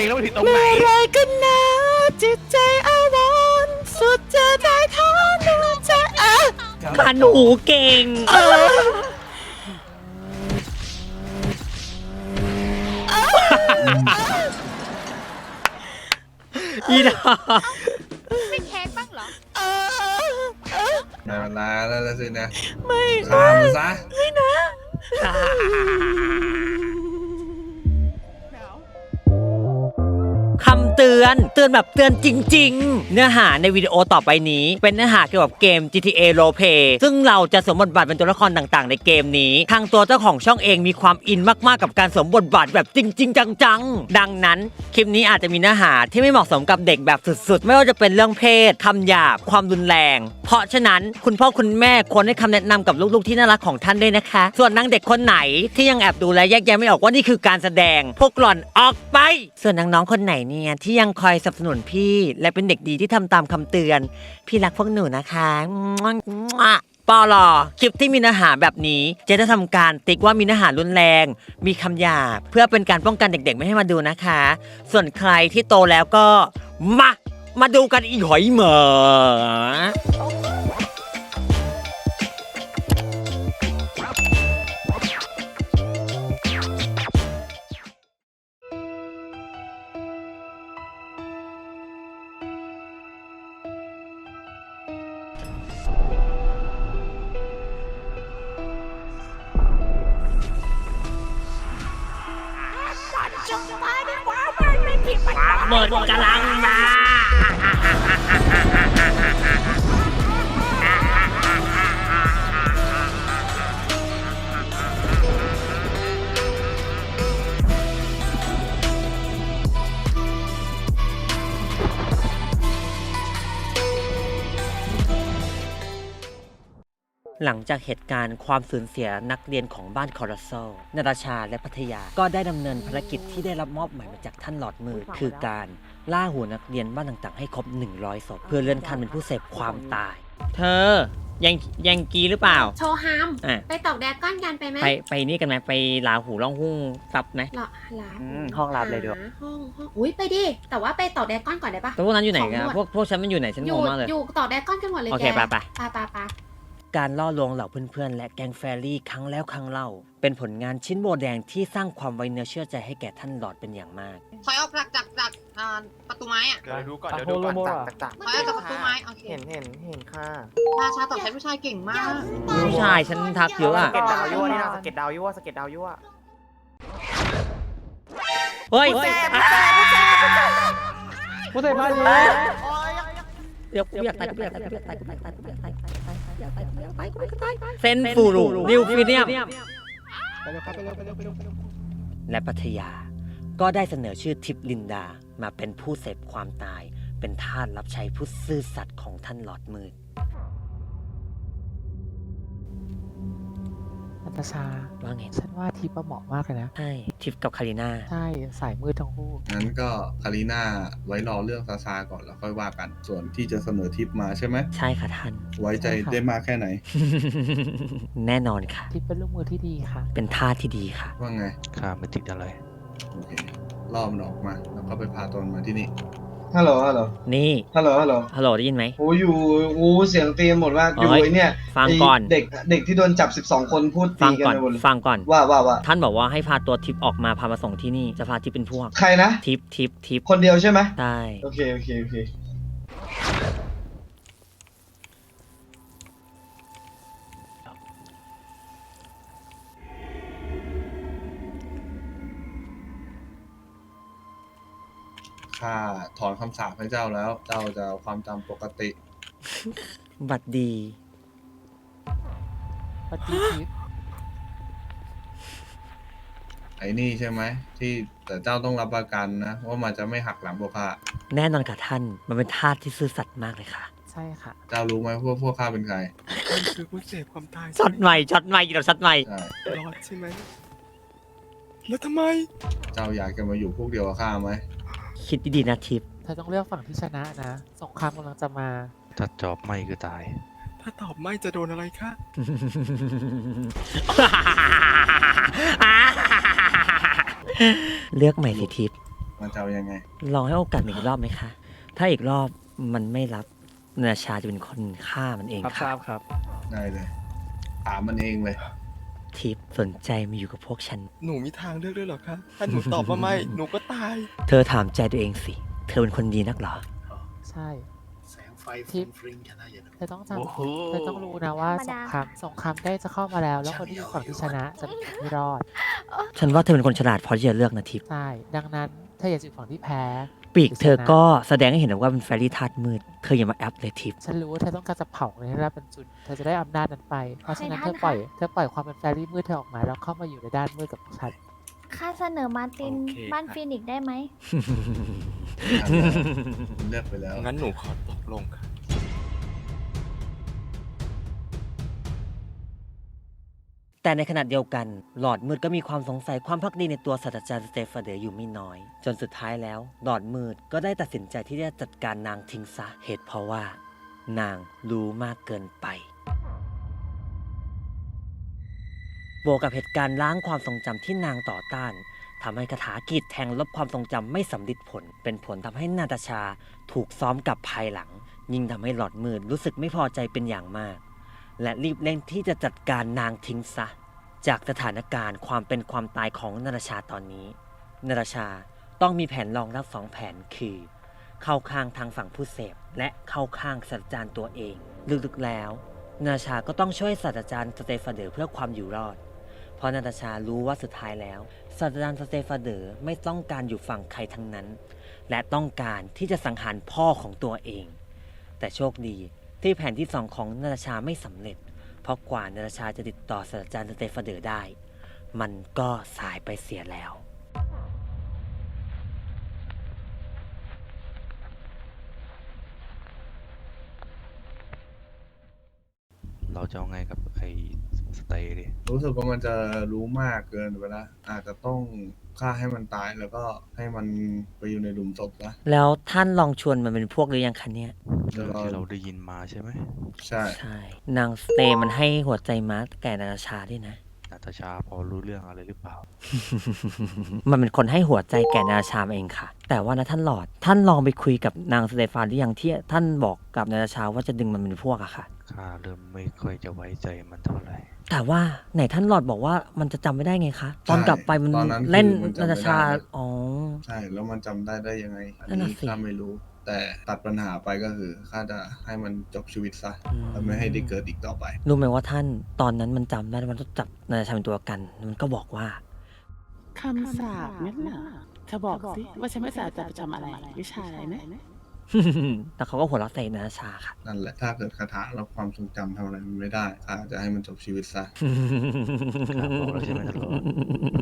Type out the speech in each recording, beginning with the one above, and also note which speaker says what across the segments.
Speaker 1: ลงแล้วมันผิดตรงไหน
Speaker 2: เมื่อไรกันนะจิตใจอาวรณ์สุดจะได้ทอนดวงใจอะ
Speaker 3: ขันหูเก่งอีดา
Speaker 4: ไม่แค้นบ้างเหรอ
Speaker 2: เออเออ
Speaker 5: ได้เวลาแล้วล่ะสินะ
Speaker 2: ไม่
Speaker 5: ฆ่ามันซะ
Speaker 3: คำเตือน เตือนแบบเตือนจริง ๆ เนื้อหาในวิดีโอต่อไปนี้ เป็นเนื้อหาเกี่ยวกับเกม GTA Roleplay ซึ่งเราจะสวมบทบาทเป็นตัวละครต่างๆ ในเกมนี้ ทางตัวเจ้าของช่องเองมีความอินมากๆ กับการสวมบทบาทแบบจริง ๆ จังๆ ดังนั้น คลิปนี้อาจจะมีเนื้อหาที่ไม่เหมาะสมกับเด็กแบบสุดๆ ไม่ว่าจะเป็นเรื่องเพศคำหยาบความรุนแรง เพราะฉะนั้นคุณพ่อคุณแม่ควรให้คำแนะนำกับลูกๆที่น่ารักของท่านด้วยนะคะ ส่วนนางเด็กคนไหนที่ยังแอบดูและแยกแยะไม่ออกว่านี่คือการแสดง พวกหล่อนออกไป ส่วนน้องๆคนไหนเนี่ยที่ยังคอยสนับสนุนพี่ และเป็นเด็กดีที่ทำตามคำเตือน พี่รักพวกหนูนะคะปอลอคลิปที่มีเนื้อหาแบบนี้จะได้ทำการติ๊กว่ามีเนื้อหารุนแรง มีคำหยาบ เพื่อเป็นการป้องกันเด็กๆ ไม่ให้มาดูนะคะ ส่วนใครที่โตแล้วก็มามาดูกันอีกหอยเหมอ
Speaker 4: จงมาดีกว่ามันไม่ผิดมัน
Speaker 3: ความมืดกำลังมา หลังจากเหตุการณ์ความสูญเสียนักเรียนของบ้านคอร์โซนาราชาและพัทยา ก็ได้ดำเนินภารกิจที่ได้รับมอบหมายมาจากท่านหลอดมือ คือการล่าหัวนักเรียนบ้านต่างๆให้ครบ 100ศพเพื่อเลื่อนขั้นเป็นผู้เสพความตาย เธอยังยังกีหรือเปล่า
Speaker 6: โชว์ฮาม
Speaker 3: อะ
Speaker 6: ไปตอกแดกก้อนกันไปไหม
Speaker 3: ไปไปนี่กันไหมไปลาหูล่องหุ้งซับไหม
Speaker 6: หรอลา
Speaker 1: อืมห้องลับเลยด้วย
Speaker 6: หาห้องห้องอุ้ยไปดิแต่ว่าไปตอกแดกก้อนก่อนได้ปะ
Speaker 3: แต่พวกนั้นอยู่ไหนกัน
Speaker 6: ของหมด
Speaker 3: พวกพวกฉันมันอยู่ไหนฉัน
Speaker 6: องยู่
Speaker 3: งมากเลย
Speaker 6: อยู่ตอกแดกก้อนกันหมดเลย
Speaker 3: โอ
Speaker 6: แก
Speaker 3: เคไปไป
Speaker 6: ไปไปไป
Speaker 3: การล่อลวงเหล่าเพื่อนๆ และแก๊งแฟรี่ครั้งแล้วครั้งเล่า เป็นผลงานชิ้นโบแดงที่สร้างความไว้เนื้อเชื่อใจให้แก่ท่านหลอดเป็นอย่างมาก
Speaker 7: ถอยออกจากจากจากอ่าประตูไม้อะ
Speaker 1: เดี๋ยวดูก่อนเดี๋ยวดูก่อน ตักตักตัก
Speaker 7: ถอยออกจากประตูไม้โอเค
Speaker 1: เห็นเห็นเห็นค่ะ
Speaker 7: ราชาตอบใช้ผู้ชายเก่งมาก
Speaker 3: ผู้ชายฉันทักเยอะ
Speaker 1: ส
Speaker 3: อะ
Speaker 1: เก็ตดาวยั่วนี่นะสเก็ตดาวยั่วสเก็ตดาวยั่ว
Speaker 3: เฮ้ย
Speaker 1: ผู้ชายพาดี
Speaker 3: เดี๋ยวกูอยากตายกูอยากตายกูอยากตายกูอยากตายกูอยากตายกูอยากตาย กูอยากตายกูอยากตายกูอยากตายเซนฟูรูนิวฟิเนียม
Speaker 1: ไปเร็วครับไปเร็วไปเร็วไปเร็วไปเร็ว
Speaker 3: และพัทยา ก็ได้เสนอชื่อทิพย์ลินดามาเป็นผู้เสพความตาย เป็นทาสรับใช้ผู้ซื่อสัตย์ของท่านหลอดมืด
Speaker 8: นัตชา
Speaker 3: ว่าไง
Speaker 8: ฉันว่าทิปอะเหมาะมากเลยนะ
Speaker 3: ใช่ทิพย์กับคาริน่า
Speaker 8: ใช่สายมืดทั้งคู่
Speaker 5: งั้นก็คารีน่าไว้รอเรื่องซาซาก่อนแล้วค่อยว่ากัน ส่วนที่จะเสนอทิปมาใช่ไหม
Speaker 3: ใช่ค่ะท่าน
Speaker 5: ไว้ใจได้มากแค่ไหน
Speaker 3: แน่นอนค่ะ
Speaker 8: ทิปเป็นลูกมือที่ดีค่ะ
Speaker 3: เป็นทาสที่ดีค่ะ
Speaker 5: ว่าไง
Speaker 9: ข้าไม่ติดอะไร
Speaker 5: โอเคล่อมันออกมา แล้วก็ไปพาตนมาที่นี่
Speaker 10: ฮัลโหลฮัลโหล
Speaker 3: นี่
Speaker 10: ฮัลโหลฮัลโหล
Speaker 3: ฮัลโหลได้ยินไหม
Speaker 10: โอ้อยู่โอ้เสียงตีกันหมดมากอยู่
Speaker 3: เอ้ย
Speaker 10: ไอเนี่ย
Speaker 3: ฟังก่อน
Speaker 10: ไเด็กเด็กที่โดนจับ 12 คนพูด
Speaker 3: ฟั
Speaker 10: ตี
Speaker 3: ง
Speaker 10: กัน
Speaker 3: ก่อน
Speaker 10: ไปหมดเลย
Speaker 3: ฟังก่อน
Speaker 10: ว่าว่าว่า
Speaker 3: ท่านบอกว่าให้พาตัวทิปออกมาพามาส่งที่นี่จะพาทิปเป็นพวก
Speaker 10: ใครนะ
Speaker 3: ทิปทิปทิป
Speaker 10: คนเดียวใช่ไหม
Speaker 3: ใช่
Speaker 10: โอเคโอเคโอเค
Speaker 5: ข้าถอนคำสาปให้เจ้าแล้ว เจ้าจะเอาความจำปกติ
Speaker 3: บัดดี
Speaker 8: ปฏิทิป
Speaker 5: ไอ้นี่ใช่ไหมที่แต่เจ้าต้องรับประกันนะว่ามันจะไม่หักหลังพวกข้า
Speaker 3: แน่นอนค่ะท่านมันเป็นทาสที่ซื่อสัตย์มากเลยค่ะ
Speaker 8: ใช่ค่ะ
Speaker 5: เจ้ารู้ไหมพวกพวกข้าเป็นใคร
Speaker 1: มันคือผู้เสพความตาย
Speaker 3: ช็อตใหม่ช็อตใหม่เดี๋ยวช็อตใหม่
Speaker 5: ใช่
Speaker 1: รอดใช่ไหมแล้วทำไม
Speaker 5: เจ้าอยากจะมาอยู่พวกเดียวกับข้าไหม
Speaker 3: คิดดีๆนะทิป
Speaker 8: เธอต้องเลือกฝั่งที่ชนะนะ สงครามกำลังจะมา
Speaker 9: ถ้าจอบไม่คือตาย
Speaker 1: ถ้าตอบไม่จะโดนอะไรคะ
Speaker 3: เลือกใหม่สิทิป
Speaker 5: มันจะเอายังไง
Speaker 3: ลองให้โอกาสมันอีกรอบไหมคะ ถ้าอีกรอบมันไม่รับนาชาจะเป็นคนฆ่ามันเอง
Speaker 1: ครับท
Speaker 3: ค่ะ
Speaker 1: ราบครับ
Speaker 5: ได้เลย ถามมันเองเลย
Speaker 3: ทิพย์สนใจมาอยู่กับพวกฉัน
Speaker 1: หนูมีทางเลือกด้วยเหรอคะถ้าหนูตอบว่าไม่ หนูก็ตาย
Speaker 3: เธอถามใจตัวเองสิ เธอเป็นคนดีนักเหรอ
Speaker 8: ใช่
Speaker 11: แสงไฟ
Speaker 8: ทิ
Speaker 11: ฟุ้
Speaker 8: พ
Speaker 11: ง
Speaker 8: ย์
Speaker 11: ฟริ้งชนะอย่างนั้น
Speaker 8: เธอต้องจ
Speaker 11: โอ้โหำ
Speaker 8: เธอต้องรู้นะว่า
Speaker 4: ธรรม
Speaker 8: ส
Speaker 4: ดา
Speaker 8: งครามสงครามใกล้จะเข้ามาแล้ว แล้วคนที่อยู่ฝั่งที่ชนะจะเป็นคนที่รอด
Speaker 3: ฉันว่าเธอเป็นคนฉลาดพอที่จะเลือกนะทิพย์
Speaker 8: ใช่ ดังนั้นเธออย่าอยู่ฝั่งที่แพ้
Speaker 3: ปีกเธอก็แสดงให้เห็นว่าเป็นแฟรี่ธาตุมืด เธออย่ามาแอปเลยทิพย์
Speaker 8: ฉันรู้ว่าเธอต้องการจะเผาในระดับเป็นจุนเธอจะได้อำนาจนั้นไป เพราะฉะนั้น
Speaker 4: ใน
Speaker 8: เธ
Speaker 4: ท่าน
Speaker 8: อปล่อย
Speaker 4: คะ
Speaker 8: เธอปล่อยความเป็นแฟรี่มืดเธอออกมาแล้วเข้ามาอยู่ในด้านมืดกับพวกฉัน
Speaker 4: ค่าเสนอมาร์ติน
Speaker 1: โอเค
Speaker 4: บ้าน
Speaker 1: ค่ะ
Speaker 4: ฟินิกซ์ได้ไหม
Speaker 5: เลือกไปแล้ว
Speaker 1: งั้นหนูขอตกลงค่ะ
Speaker 3: แต่ในขณะเดียวกัน หลอดมืดก็มีความสงสัยความพักดีในตัวศาสตราจารย์สเตฟานเดอร์อยู่ไม่น้อย จนสุดท้ายแล้ว หลอดมืดก็ได้ตัดสินใจที่จะจัดการนางทิ้งซะเหตุเพราะว่า นางรู้มากเกินไปบวกกับเหตุการณ์ล้างความทรงจำที่นางต่อต้านทำให้คาถากรีดแทงลบความทรงจำไม่สำลิดผล เป็นผลทำให้นาตาชาถูกซ้อมกับภายหลัง ยิ่งทำให้หลอดมืดรู้สึกไม่พอใจเป็นอย่างมาก และรีบเร่งที่จะจัดการนางทิ้งซะ จากสถานการณ์ความเป็นความตายของนาราชาตอนนี้นาราชาต้องมีแผนรองรับสองแผนคือ เข้าข้างทางฝั่งผู้เสพ และเข้าข้างศาสตราจารย์ตัวเองลึกๆแล้วนาราชาก็ต้องช่วยศาสตราจารย์สเตฟาเดอร์เพื่อความอยู่รอด เพราะนาตาชารู้ว่าสุดท้ายแล้วศาสตราจารย์สเตฟาเดอร์ไม่ต้องการอยู่ฝั่งใครทั้งนั้น และต้องการที่จะสังหารพ่อของตัวเอง แต่โชคดี ที่แผนที่สองของนาตาชาไม่สำเร็จ เพราะกว่านาตาชาจะติดต่อศาสตราจารย์สเตฟานเดอร์ได้ มันก็สายไปเสียแล้ว
Speaker 9: เราจะเอาไงกับไอ้ส เตย์ดิ
Speaker 5: รู้สึกว่ามันจะรู้มากเกินไปละอาจจะต้องฆ่าให้มันตายแล้วก็ให้มันไปอยู่ในหลุมศพนะ
Speaker 3: แล้วท่านลองชวนมันเป็นพวกหรือยังคะเนี่ย
Speaker 9: เรื่องที่เราได้ยินมาใช่ไหม
Speaker 5: ใช่
Speaker 3: ใช่ นางสเตย์มันให้หัวใจม้าแก่นาตาชาด้วยนะ
Speaker 9: นาตาชาพอรู้เรื่องอะไรหรือเปล่า
Speaker 3: มันเป็นคนให้หัวใจแก่นาตาชามาเองค่ะ แต่ว่านะท่านหลอดท่านลองไปคุยกับนางสเตฟานหรือยังที่ท่านบอกกับนาตาชาว่าจะดึงมันเป็นพวกอะค่ะ
Speaker 9: ข้าเริ่มไม่ค่อยจะไว้ใจมันเท่าไหร่
Speaker 3: แต่ว่าไหนท่านหลอดบอกว่ามันจะจำไม่ได้ไงคะ ตอนกลับไปมัน
Speaker 5: ตอนนั้นคือ
Speaker 3: เล่น
Speaker 5: มันจำ
Speaker 3: นา
Speaker 5: ไม่
Speaker 3: ตาชา
Speaker 5: ได้
Speaker 3: อ๋อ
Speaker 5: ใช่แล้วมันจำได้ได้ยังไง อัน
Speaker 3: นั่นน่ะ
Speaker 5: นี้
Speaker 3: สิ
Speaker 5: ข้าไม่รู้ แต่ตัดปัญหาไปก็คือข้าจะให้มันจบชีวิตซะ
Speaker 3: อืม
Speaker 5: และไม่ให้ได้เกิดอีกต่อไป
Speaker 3: รู้ไหมว่าท่านตอนนั้นมันจำได้ว่ามันต้องจับนาตาชาเป็นตัวประกัน มันก็บอกว่า
Speaker 2: คำสาบงั้นเหรอเธอบอกสิว่าฉันไม่สาบจะไปจำอะไร วิชาอะไรนะ
Speaker 3: แล้วเขาก็หัวเราะใส่นาตาชาค่ะ
Speaker 5: นั่นแหละถ้าเกิดคาถาแล้วความทรงจำทำอะไรมันไม่ได้ข้าจะให้มันจบชีวิตซะ
Speaker 9: ข้าบอกแล้วใช่ไหมตลอด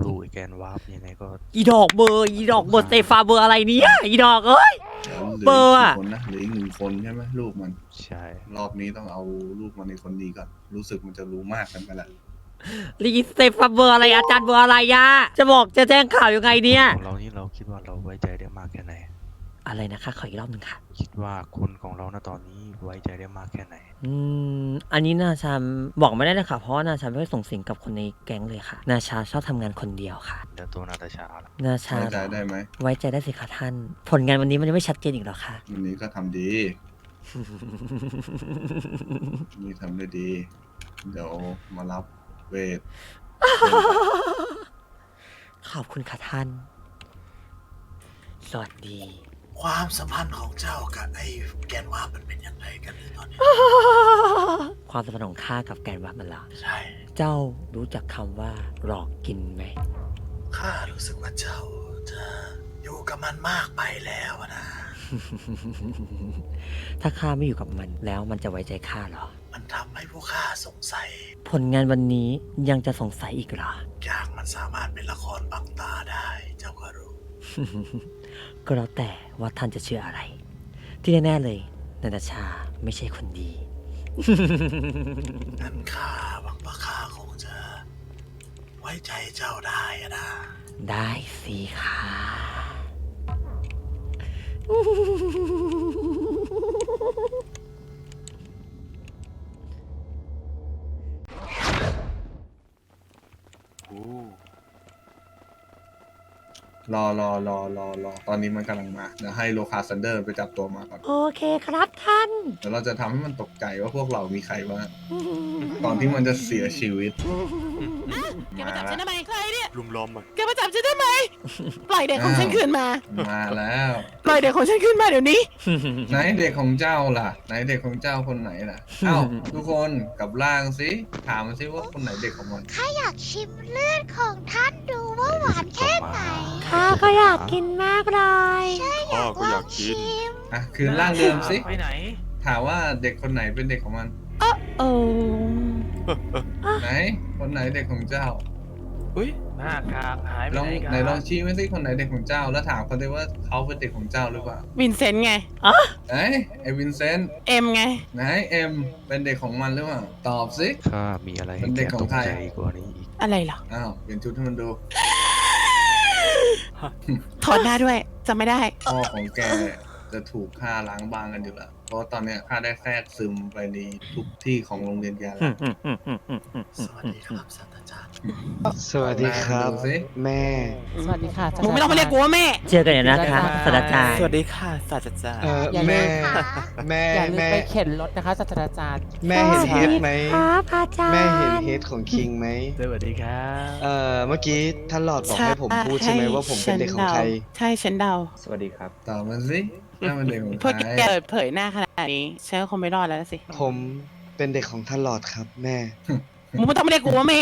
Speaker 9: รู้ไอ้แกนวาร์ปยังไงก็
Speaker 3: อีดอกเบอร์ อีดอกเบอร์สเตฟาเบอร์อะไรเนี่ย อีดอกเอ้ย
Speaker 5: แล้วเหลื
Speaker 3: เบอร์
Speaker 5: อีก
Speaker 3: อะ
Speaker 5: กี่คนนะเหลืออีกหนึ่งคนใช่ไหมลูกมัน
Speaker 9: ใช่
Speaker 5: รอบนี้ต้องเอาลูกมันในคนดีก่อนรู้สึกมันจะรู้มากกันไปแล้ว
Speaker 3: ลีสเตฟาเบอร์อะไรอาจารย์เบอร์อะไรยะจะบอกจะแจ้งข่าวยังไงเนี่ย
Speaker 9: ของเรานี่เราคิดว่าเราไว้ใจได้มากแค่ไหน
Speaker 3: อะไรนะคะ ขออีกรอบหนึ่งค่ะ
Speaker 9: คิดว่าคนของเราณตอนนี้ไว้ใจได้มากแค่ไหน
Speaker 3: อืม อันนี้นาชามบอกไม่ได้เลยค่ะ เพราะว่านาชาไม่ได้ส่งสิงกับคนในแก๊งเลยค่ะ นาชาชอบทำงานคนเดียวค่ะ
Speaker 9: แล้วตัวนาตาชาล่ะ
Speaker 3: นาชา
Speaker 5: ไว้ใจได้ไหม
Speaker 3: ไว้ใจได้สิคะท่าน ผลงานวันนี้มันยังไม่ชัดเจนอีกเหรอคะ
Speaker 5: วันนี้ก็ทำดีวันนี่ทำได้ดี เดี๋ยวมารับเวท
Speaker 3: ขอบคุณค่ะท่าน สวัสดี
Speaker 11: ความสัมพันธ์ของเจ้ากับไอ้แกนวาร์ปมันเป็นยังไงกันในตอนนี้
Speaker 3: ความสัมพันธ์ของข้ากับแกนวัดมันเหรอ
Speaker 11: ใช่
Speaker 3: เจ้ารู้จักคำว่าหลอกกินไหม
Speaker 11: ข้ารู้สึกว่าเจ้าจะอยู่กับมันมากไปแล้วอะนะ
Speaker 3: ถ้าข้าไม่อยู่กับมันแล้วมันจะไว้ใจข้าเหรอ
Speaker 11: มันทำให้พวกข้าสงสัย
Speaker 3: ผลงานวันนี้ยังจะสงสัยอีกเหรอ
Speaker 11: อย่างมันสามารถเป็นละครบังตาได้ เจ้าก็รู้
Speaker 3: ก็แล้วแต่ว่าท่านจะเชื่ออะไร ที่แน่ๆเลยนาตาชาไม่ใช่คนดี
Speaker 11: งั้นข้าหวังว่าข้าคงจะไว้ใจเจ้าได้อะนะ
Speaker 3: ได้สิค่ะ
Speaker 1: โอ้
Speaker 5: รอรอรอรอรอตอนนี้มันกำลังมาเดี๋ยวให้โลคาซันเดอร์ไปจับตัวมาก่อน
Speaker 3: โอเคครับท่าน
Speaker 5: เดี๋ยวเราจะทำให้มันตกใจว่าพวกเรามีใครบ้างก่อนที่มันจะเสียชีวิต
Speaker 2: แกมาจับฉันทำไมใครเนี่ย
Speaker 1: ลุมล้อมอะ
Speaker 2: แกมาจับฉันทำไมปล่อยเด็กของฉันคืนมา
Speaker 5: มาแล้ว
Speaker 2: ปล่อยเด็กของฉันคืนมาเดี๋ยวนี้
Speaker 5: ไหนเด็กของเจ้าล่ะ ไหนเด็กของเจ้าคนไหนล่ะเอ้าทุกคนกลับล่างสิถามมันสิว่าคนไหนเด็กของมัน
Speaker 4: ข้าอยากชิมเลือดของท่านดูว่าหวานแค่ไหน
Speaker 9: ข้าก็อยากกินมากเลย
Speaker 1: พ่อก็อยากกิน
Speaker 5: อะคืนร่างเดิมสิ
Speaker 9: ไปไหน
Speaker 5: ถามว่าเด็กคนไหนเป็นเด็กของมัน
Speaker 2: โอ้
Speaker 5: ไหน คนไหนเด็กของเจ้า
Speaker 1: อุ้ย
Speaker 9: หน้ากากหายไป
Speaker 5: ลอง
Speaker 9: ไหนกัน
Speaker 5: ไหนลองชี้มาสิคนไหนเด็กของเจ้า แล้วถามเขาด้วยว่าเขาเป็นเด็กของเจ้าหรือเปล่า
Speaker 2: วินเซนต์ไง
Speaker 5: ไหนไอวินเซนต์
Speaker 2: เอ็มไง
Speaker 5: ไหนเอ็มเป็นเด็กของมันหรือเปล่า ตอบสิ
Speaker 9: ข้ามีอะไร
Speaker 5: เป็
Speaker 9: ให้
Speaker 5: นเด็
Speaker 9: แก
Speaker 5: กขอ
Speaker 9: ต
Speaker 5: ง
Speaker 9: ก
Speaker 5: ใคร
Speaker 9: ใจกว่านี้อีก
Speaker 2: อะไรเหรอ
Speaker 5: อ้าวเปลี่ยนชุดให้มันดู
Speaker 2: ถอดหน้าด้วยจำไม่ได้
Speaker 5: พ่อของแกจะถูกฆ่าล้างบางกันอยู่แล้วเพราะว่าตอนเนี้ยข้าได้แทรกซึมไปในทุกที่ของโรงเรียนแกแล้ว
Speaker 11: สวัสดีครับศาสตราจารย์
Speaker 10: สวัสดีครับ
Speaker 5: ดูสิ
Speaker 10: แม่
Speaker 8: สวัสดีค่ะ
Speaker 2: มึงไม่ต้องมาเรียกกูว่าแม่
Speaker 3: เจอกันอยู่นะคะศาสตราจารย์
Speaker 1: สวัสดีค่ะศาสตราจารย์
Speaker 10: เออ
Speaker 8: อย่าลื
Speaker 10: แม่
Speaker 8: ม
Speaker 10: แม่
Speaker 8: อย่าลืม
Speaker 10: แม่
Speaker 8: ไปเข็นรถนะคะศาสตราจารย์
Speaker 10: แม่เห็นเฮดไหม
Speaker 9: ครับอาจารย์
Speaker 10: แม่เห็นเฮดของคิงไหม
Speaker 9: สวัสดีครับ
Speaker 10: เอ่อ เมื่อกี้ท่านหลอดบอกให้ผมพูดใช่ไหมว่าผมเป็นเด็กของใคร
Speaker 2: ใช่ฉันเดา
Speaker 1: สวัสดีครับ
Speaker 5: ตอบมันสิถ้ามันเด็กของ
Speaker 2: พวก
Speaker 5: ใคร
Speaker 2: แกเปิดเผยหน้าขนาดนี้ฉันก็คงไม่รอดแล้วสิ
Speaker 10: ผมเป็นเด็กของท่านหลอดครับ แม่
Speaker 2: มึงไม่ต้องมาเรียกกูว่าแม่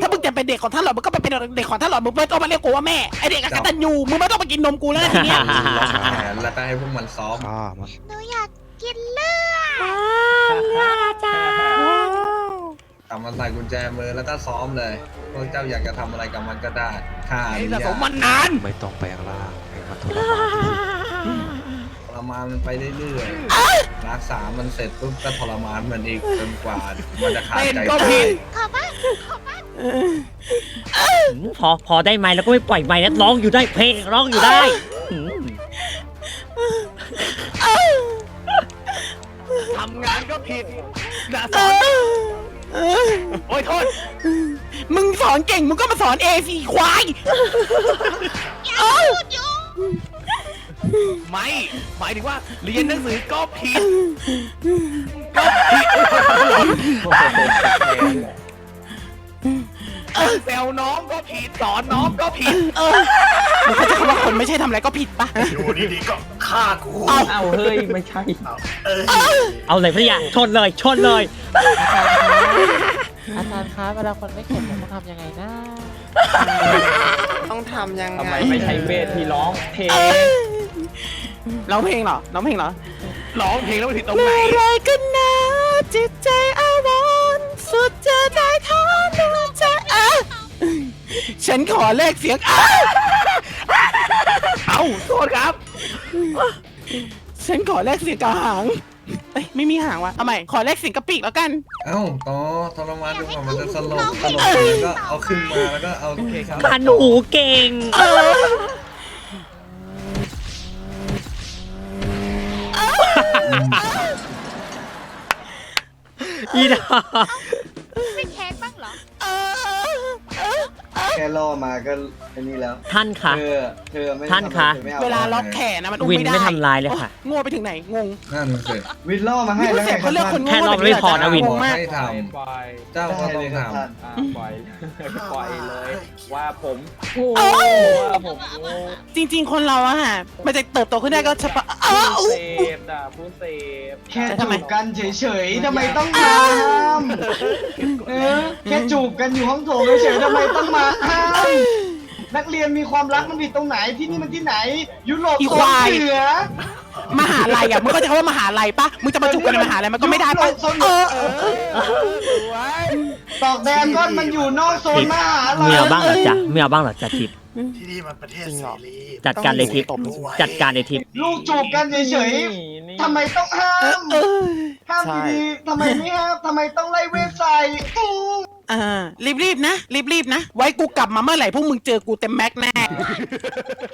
Speaker 2: ถ้ามึงจะเป็นเด็กของท่านหลอดมึงก็ไปเป็นเด็กของท่านหลอดมึงไม่ต้องมาเรียกกูว่าแม่ ไอเด็กอกตันยูมึงไม่ต้องมากินนมกูแล้วนะทีเนี้ย
Speaker 5: ล็อกแขนแล้วก็ให้พวกมันซ้อม
Speaker 9: ข้ามัน
Speaker 4: หนูอยากกินเลือด
Speaker 9: อาจารย์
Speaker 5: กลับมาใส่กุญแจมือแล้วก็ซ้อมเลยพวกเจ้าอยากจะทำอะไรกับมันก็ได้ข้าอนุ
Speaker 2: สะ
Speaker 5: ญา
Speaker 2: ส
Speaker 5: ต
Speaker 2: มมันนาน
Speaker 9: ไม่ต้องแปลงร่างให้มันทรมานที่สุด
Speaker 5: ทร มานมันไปเรื่อยๆรักษามันเสร็จปุ๊บก็ทรมานมันอีกจนกว่ามันจะขาด
Speaker 2: เป็น
Speaker 5: ใจ
Speaker 2: ก็
Speaker 5: ตา
Speaker 2: ผิ
Speaker 5: ย
Speaker 2: ด
Speaker 4: ขอบ้างขอบ้าง
Speaker 3: พอพอได้ไหมแล้วก็ไม่ปล่อยไหมแล้วร้องอยู่ได้เพลงร้องอยู่ได้อืม
Speaker 2: ทำงานก็ผิดด่าสอนโอ้ยโทษมึงสอนเก่งมึงก็มาสอนเอสีควาย
Speaker 12: ไม่หมายถึงว่าเรียนหนังสือก็ผิดแซวน้องก็ผิดสอนน้องก็ผิด
Speaker 2: มึงเข้าใจคำว่าคนไม่ใช่ทำอะไรก็ผิดปะ
Speaker 11: อยู่ดีๆก็ฆ่ากู
Speaker 3: เอาเฮ้ยไม่ใช่
Speaker 11: เออ
Speaker 3: เอาเลยพี่ยาชนเลยชนเลย
Speaker 8: อาจารย์คะเวลาคนไม่เข็นต้องทำยังไงนะ
Speaker 1: ต้องทำยังไง
Speaker 12: ทำไมไม่ใช่เวทที่ร้องเพลง
Speaker 2: ร้องเพลงเหรอร้องเพลงเหรอ
Speaker 12: ร้องเพลงแล้วมันผิดตรงไหน
Speaker 2: อะไรกันนะจิตใจอาวรณ์สุดจะได้ทอนดวงใจอะฉันขอเลขเสียงอะ
Speaker 12: เอ้าโทษครับ
Speaker 2: ฉันขอเลขเสียงกระหางเอ้ยไม่มีหางว่ะเอาใหม่ขอเลขเสียงกระปีกแล้วกัน
Speaker 5: เอ้าต่อทรมานจนกว่ามันจะสลบสลบแล้วก็เอาขึ้นมาแล้วก็เอา
Speaker 3: พันหูเก่งอี ดา
Speaker 4: ไม่แค้นบ้างเหรอ
Speaker 10: แค่ล่อมาก็อันนี้แล้ว
Speaker 3: ท่านคะ
Speaker 10: เธอ เธอไม่
Speaker 3: ท่านคะ
Speaker 10: ทำอะไรธอไม่อ
Speaker 2: เวลาล็อกแขนนะมันอุ้ม
Speaker 3: วิน
Speaker 2: ไม่ได้
Speaker 3: ไม่ทำร้ายเลยค่ะ
Speaker 2: โอ้โง่ไปถึงไหนงง
Speaker 5: นั่นสิ
Speaker 10: วินล่อมาให้
Speaker 2: นี่
Speaker 10: แล้ว
Speaker 2: เสียงเขาเรียกคน
Speaker 3: แค่
Speaker 2: โง่
Speaker 3: รอบไม่พอนะวิน
Speaker 2: งงมาก
Speaker 5: ให้ท
Speaker 12: ปล่อยำ
Speaker 5: เจ้าก็ต้องท
Speaker 12: อ่าปล่อยปล่อยเลย ว่าผมโง่
Speaker 2: เอ้ย
Speaker 12: ว่าผมโง่
Speaker 2: จริง ๆ คนเราอะฮะมันจะเติบโตขึ้นได้ก็เฉพาะ อ้าว
Speaker 12: ผู้เสพด่าผู้เสพ
Speaker 10: แค่
Speaker 2: แต่
Speaker 10: จู
Speaker 2: ทำไม
Speaker 10: บกันเฉยๆทำไมต้องมาห้ามเออแค่จูบกันอยู่ห้องโถงเฉยๆทำไมต้องมาห้ามนักเรียนมีความรักมันผิดตรงไหนที่นี่มันที่ไหน ยุโรป
Speaker 2: อี
Speaker 10: โซ
Speaker 2: ควานย
Speaker 10: เหนือ
Speaker 2: มหาลัยอะมึงก็จะคำว่ามหาลัยปะมึงจะมาจุกกันในมหาลัยมันก็ไม่ได้ปะ
Speaker 10: ยุโรปโซนเห
Speaker 2: เอ
Speaker 10: นือ
Speaker 2: อ
Speaker 10: เออตอกแดงก้อนมันอยู่นอกโซนมหาลัย
Speaker 3: เมียบ้างเหรอจ๊ะเมียบ้างเหรอจ๊ะทิพย์
Speaker 11: ที่นี่มันประเทศเสรี
Speaker 3: จัดการเลยทิพย์จัดการเลยทิพย์
Speaker 10: ลูกจูบกันเฉยๆทำไมต้องห้าม
Speaker 2: เออ
Speaker 10: ห้ามดีๆทำไมไม่ห้ามทำไมต้องไล่เวทใส่ อู้
Speaker 2: อ่ารีบๆนะ รีบๆนะ ไว้กูกลับมาเมื่อไหร่พวกมึงเจอกูเต็มแม็กแน่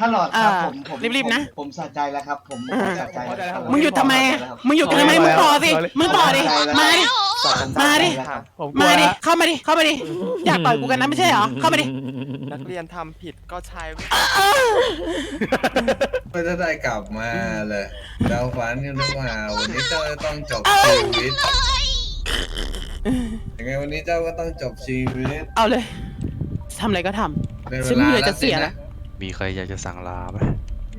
Speaker 10: ท่านหลอดครับ
Speaker 2: อ่า
Speaker 10: ผมผม
Speaker 2: รีบๆนะ
Speaker 10: ผมผมสะใจแล้วครับ ผมผม
Speaker 2: อ่า
Speaker 10: สะใจแล้วครับ
Speaker 2: มึงหยุดทำไมมึงหยุดทำไมมึงต่อสิ มึงต่อดิ มาดิ มาดิ
Speaker 8: ผมกลัว
Speaker 2: มาดิ
Speaker 8: ละ
Speaker 2: เข้ามาดิ เข้ามาดิ อยากต่อยกูกันนะไม่ใช่เหรอ เข้ามาดิ
Speaker 1: นักเรียนทำผิดก็ใช้
Speaker 5: ไม่จะได้กลับมาเลยเจ้าฝันกันหรือเปล่าวันนี้เจ้าจะต้องจบชีวิตยั งไงวันนี้เจ้าก็ต้องจบชีวิต
Speaker 2: เอาเลยทำอะไรก็ท
Speaker 5: ได้ำเว
Speaker 2: ฉันไม่
Speaker 5: ลา
Speaker 2: เหลือ
Speaker 5: แล้
Speaker 2: จะ
Speaker 5: วสิ
Speaker 2: เสีย
Speaker 5: นะ
Speaker 2: แล้ว
Speaker 9: มีใครอยากจะสั่งลาไหม
Speaker 5: มี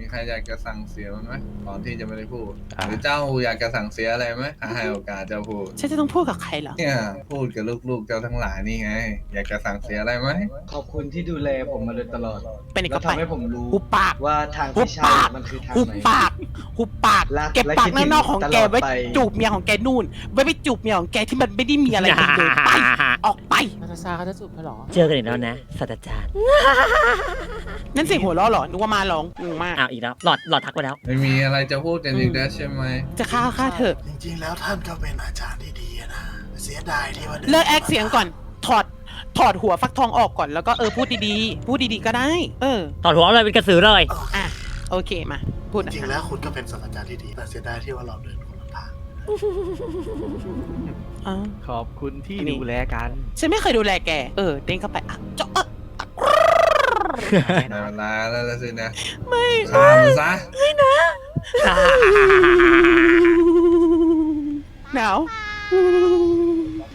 Speaker 5: ใครอยากจะสั่งเสียมันไหมก่อนที่จะไม่ได้พูด
Speaker 9: อะ
Speaker 5: หรือเจ้าอยากจะสั่งเสียอะไรไหมถ้าให้โอกาสเจ้าพูด
Speaker 2: ฉันจะต้องพูดกับใครเหรอ
Speaker 5: เนี่ยพูดกับลูกๆเจ้าทั้งหลายนี่ไง อยากจะสั่งเสียอะไรไหม
Speaker 10: ขอบคุณที่ดูแลผมมาโดยตลอด
Speaker 2: เป็นอีก
Speaker 10: แล้
Speaker 2: ก็
Speaker 10: ว
Speaker 2: ไป
Speaker 10: ทำให้ผมรู้
Speaker 2: หุบปาก
Speaker 10: ว่าทาง
Speaker 2: หุบ
Speaker 10: ที่ใช่
Speaker 2: ปาก
Speaker 10: มันคือทาง
Speaker 2: หุบ
Speaker 10: ไหน
Speaker 2: ปาก หุบปาก
Speaker 10: รัก
Speaker 2: เก็บ
Speaker 10: และ
Speaker 2: ปาก
Speaker 10: คิด
Speaker 2: ข้างนอกของแก
Speaker 10: ตลอด
Speaker 2: ไว้
Speaker 10: ไป
Speaker 2: จูบเมียของแกนู่น ไว้ไปจูบเมียของแกที่มันไม่ได้มีอะไรกันเลยไป ออกไป
Speaker 8: นาตาชาเขาจะจูบเธอเหรอ
Speaker 3: เจอกันอีกแล้วนะศาสตราจารย์
Speaker 2: นั่นเสียงหัวเราะเหรอนึกว่ามาร้องงงมาก
Speaker 3: อ้าวอีกแล้ว หลอดหลอดทักไปแล้ว
Speaker 5: ไม่มีอะไรจะพูดกันอีกแล้วใช่ไหม
Speaker 2: จะฆ่าฆ่าเถอะ
Speaker 11: จริงๆ แล้วท่านก็เป็นอาจารย์ที่ดีอะนะ เสียดายที่ว่าดิน
Speaker 2: เลิกแอคเสียงก่อน ถอด ถอดหัวฟักทองออกก่อน แล้วก็เออพูดดีๆ พูดดีๆก็ได้ เออ
Speaker 3: ถอดหัวเลยเป็นกระสือเลย
Speaker 2: อะ โอเคมา พูด
Speaker 11: จ
Speaker 2: นะ
Speaker 11: ริงๆแล้วคุณก็เป็นศาสตราจารย์ที่ดี แต่เสียดายที่ว่าเราเดินคนละทาง
Speaker 2: อ๋อ
Speaker 12: ขอบคุณที่
Speaker 2: นี่
Speaker 12: ดูแลกัน
Speaker 2: ฉันไม่เคยดูแลแก เออ เด้งเข้าไปอะเจาะเออ
Speaker 5: ได้เวลาแล้วละสินะ
Speaker 2: ไม่
Speaker 5: ฆ่ามันซะ
Speaker 2: หนาว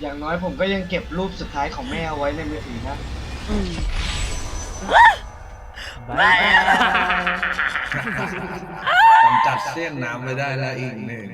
Speaker 10: อย่างน้อยผมก็ยังเก็บรูปสุดท้ายของแม่เอาไว้ในมือถือนะ
Speaker 2: อืม
Speaker 5: กำจัดเสี้ยนน้ำไปได้แล้วอีกหนึ่ง